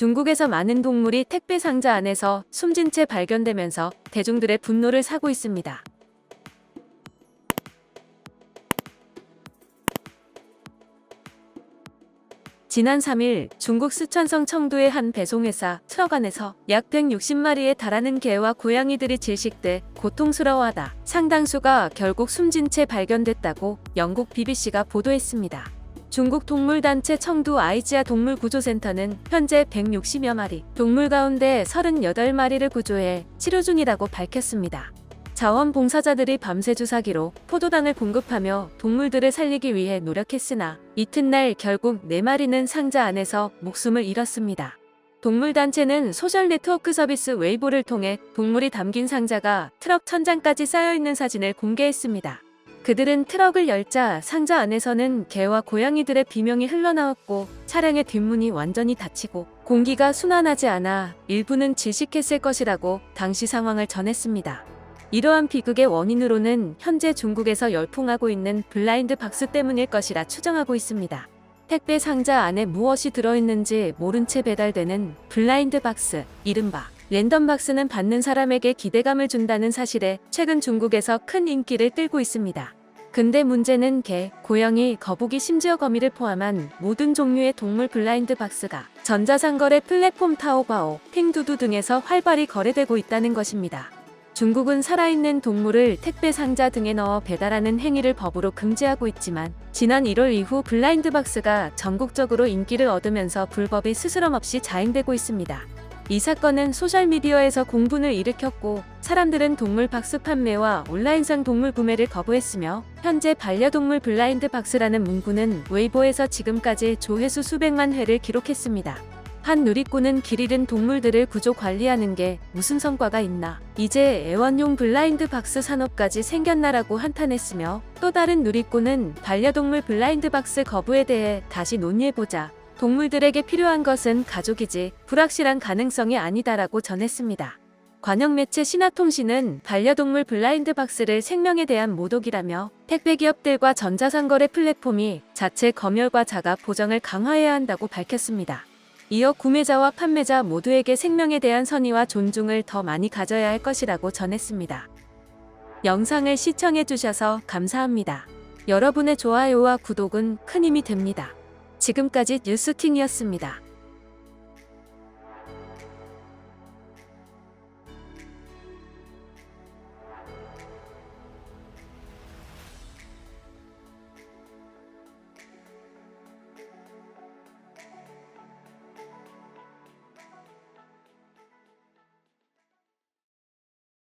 중국에서 많은 동물이 택배 상자 안에서 숨진 채 발견되면서 대중들의 분노를 사고 있습니다. 지난 3일 중국 쓰촨성 청두의 한 배송회사 트럭 안에서 약 160마리에 달하는 개와 고양이들이 질식돼 고통스러워하다 상당수가 결국 숨진 채 발견됐다고 영국 BBC가 보도했습니다. 중국 동물단체 청두 아이지아 동물구조센터는 현재 160여 마리, 동물 가운데 38마리를 구조해 치료 중이라고 밝혔습니다. 자원봉사자들이 밤새 주사기로 포도당을 공급하며 동물들을 살리기 위해 노력했으나 이튿날 결국 4마리는 상자 안에서 목숨을 잃었습니다. 동물단체는 소셜 네트워크 서비스 웨이보를 통해 동물이 담긴 상자가 트럭 천장까지 쌓여있는 사진을 공개했습니다. 그들은 트럭을 열자 상자 안에서는 개와 고양이들의 비명이 흘러나왔고 차량의 뒷문이 완전히 닫히고 공기가 순환하지 않아 일부는 질식했을 것이라고 당시 상황을 전했습니다. 이러한 비극의 원인으로는 현재 중국에서 열풍하고 있는 블라인드 박스 때문일 것이라 추정하고 있습니다. 택배 상자 안에 무엇이 들어있는지 모른 채 배달되는 블라인드 박스, 이른바 랜덤 박스는 받는 사람에게 기대감을 준다는 사실에 최근 중국에서 큰 인기를 끌고 있습니다. 근데 문제는 개, 고양이, 거북이 심지어 거미를 포함한 모든 종류의 동물 블라인드 박스가 전자상거래 플랫폼 타오바오, 핑두두 등에서 활발히 거래되고 있다는 것입니다. 중국은 살아있는 동물을 택배 상자 등에 넣어 배달하는 행위를 법으로 금지하고 있지만 지난 1월 이후 블라인드 박스가 전국적으로 인기를 얻으면서 불법이 스스럼 없이 자행되고 있습니다. 이 사건은 소셜미디어에서 공분을 일으켰고 사람들은 동물 박스 판매와 온라인상 동물 구매를 거부했으며 현재 반려동물 블라인드 박스라는 문구는 웨이보에서 지금까지 조회수 수백만 회를 기록했습니다. 한 누리꾼은 길 잃은 동물들을 구조 관리하는 게 무슨 성과가 있나. 이제 애완용 블라인드 박스 산업까지 생겼나라고 한탄했으며 또 다른 누리꾼은 반려동물 블라인드 박스 거부에 대해 다시 논의해보자. 동물들에게 필요한 것은 가족이지 불확실한 가능성이 아니다라고 전했습니다. 관영 매체 신화통신은 반려동물 블라인드 박스를 생명에 대한 모독이라며 택배 기업들과 전자상거래 플랫폼이 자체 검열과 자가 보정을 강화해야 한다고 밝혔습니다. 이어 구매자와 판매자 모두에게 생명에 대한 선의와 존중을 더 많이 가져야 할 것이라고 전했습니다. 영상을 시청해주셔서 감사합니다. 여러분의 좋아요와 구독은 큰 힘이 됩니다. 지금까지 뉴스팅이었습니다.